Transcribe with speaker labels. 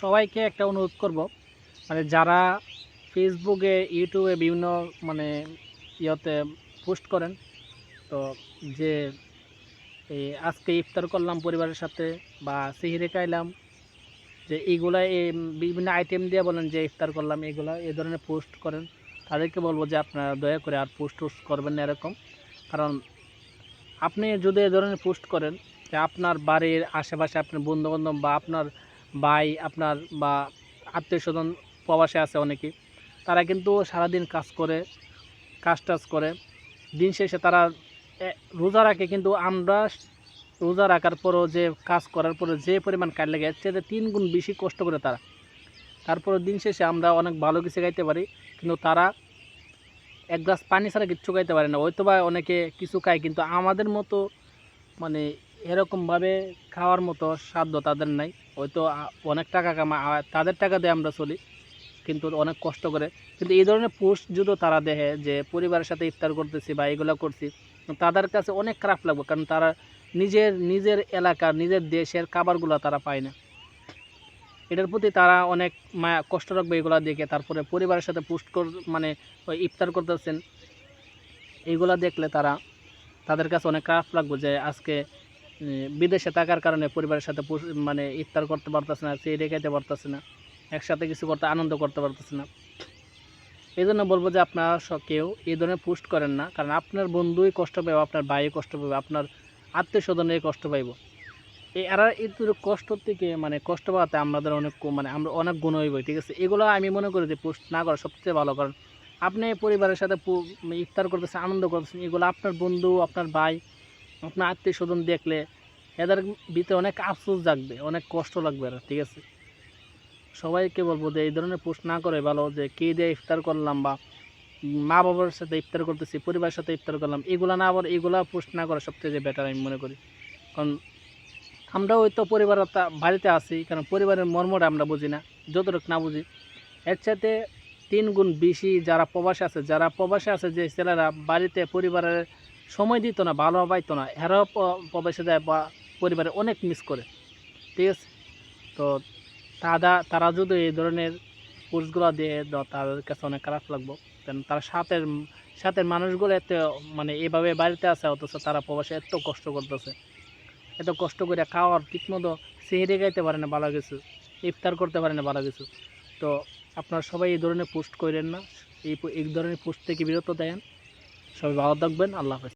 Speaker 1: সবাইকে একটা অনুরোধ করব মানে যারা ফেসবুকে ইউটিউবে বিভিন্ন মানে ইয়েতে পোস্ট করেন, তো যে এই আজকে ইফতার করলাম পরিবারের সাথে বা সিহিরে খাইলাম, যে এইগুলা এই বিভিন্ন আইটেম দিয়ে বলেন যে ইফতার করলাম এগুলা এই ধরনের পোস্ট করেন, তাদেরকে বলব যে আপনারা দয়া করে আর পোস্ট টোস্ট করবেন না এরকম। কারণ আপনি যদি এ ধরনের পোস্ট করেন, যে আপনার বাড়ির আশেপাশে আপনার বন্ধুবান্ধব বা আপনার ভাই, আপনার বা আত্মীয় স্বজন প্রবাসে আছে অনেকে, তারা কিন্তু সারাদিন কাজ করে, কাজ টাজ করে। দিন শেষে তারা রোজা রাখে কিন্তু আমরা রোজা রাখার পরও যে, কাজ করার পরে যে পরিমাণ কাজ লাগে চেয়ে তিন গুণ বেশি কষ্ট করে তারা। তারপরে দিন শেষে আমরা অনেক ভালো কিছু খাইতে পারি, কিন্তু তারা এক গ্লাস পানি ছাড়া কিচ্ছু খাইতে পারে না। হয়তো বা অনেকে কিছু খায়, কিন্তু আমাদের মতো মানে এরকমভাবে খাওয়ার মতো সাধ্য তাদের নাই। হয়তো অনেক টাকা কামা তাদের টাকা দিয়ে আমরা চলি, কিন্তু অনেক কষ্ট করে। কিন্তু এই ধরনের পোস্ট যদি তারা দেখে যে পরিবারের সাথে ইফতার করতেছি বা এগুলো করছি, তাদের কাছে অনেক খারাপ লাগবে, কারণ তারা নিজের নিজের এলাকা, নিজের দেশের খাবারগুলো তারা পায় না। এটার প্রতি তারা অনেক মায়া, কষ্ট রাখবে এগুলো দেখে। তারপরে পরিবারের সাথে পোস্ট কর মানে ইফতার করতেছেন এইগুলা দেখলে তারা, তাদের কাছে অনেক খারাপ লাগবে যে আজকে বিদেশে থাকার কারণে পরিবারের সাথে মানে ইফতার করতে পারতেছে না, সেই রেখাইতে পারতেছে না, একসাথে কিছু করতে, আনন্দ করতে পারতেছে না। এই জন্য বলব যে আপনারা কেউ এই ধরনের পোস্ট করেন না, কারণ আপনার বন্ধুই কষ্ট পাবে আপনার ভাই কষ্ট পাবে আপনার আত্মীয় স্বজনের কষ্ট পাইব। এরা এই কষ্ট থেকে মানে কষ্ট পাওয়াতে আমাদের অনেক মানে আমরা অনেক গুণ হইব, ঠিক আছে? এগুলো আমি মনে করি যে পোস্ট না করা সবচেয়ে ভালো, কারণ আপনি পরিবারের সাথে ইফতার করতেছেন, আনন্দ করতেছেন, এগুলো আপনার বন্ধু, আপনার ভাই আপনার আত্মীয় স্বজন দেখলে এদের ভিতরে অনেক আফসোস জাগবে, অনেক কষ্ট লাগবে এরা, ঠিক আছে? সবাইকে বলব যে এই ধরনের পোস্ট না করে ভালো, যে কে দিয়ে ইফতার করলাম বা মা বাবার সাথে ইফতার করতেছি, পরিবারের সাথে ইফতার করলাম, এগুলা না আবার এগুলা পোস্ট না করা সবচেয়ে বেটার আমি মনে করি। কারণ আমরা ওই তো পরিবার বাড়িতে আছি, কারণ পরিবারের মর্মটা আমরা বুঝি না, যতটুকু না বুঝি। এর সাথে তিন গুণ বেশি যারা প্রবাসে আছে, যারা প্রবাসে আছে যে ছেলেরা বাড়িতে পরিবারের সময় দিত না, ভালো পাইতো না। এরাও প্রবেশে যায় বা পরিবারে অনেক মিস করে। ঠিক আছে? তো তারা তারা যদি এই ধরনের পোস্টগুলো দিয়ে তাদের কাছে অনেক খারাপ লাগবো। কারণ তারা সাথের সাথের মানুষগুলো এত মানে এভাবে বাড়িতে আছে, অথচ তারা প্রবাসে এত কষ্ট করতেছে। এত কষ্ট করে খাওয়ার ঠিকমতো সেহেরে গাইতে পারে না ভালো কিছু, ইফতার করতে পারে না ভালো কিছু। তো আপনারা সবাই এই ধরনের পোস্ট করেন না। এই এই ধরনের পোস্ট থেকে বিরত দেন সবাই ভালো থাকবেন। আল্লাহ হাফেজ।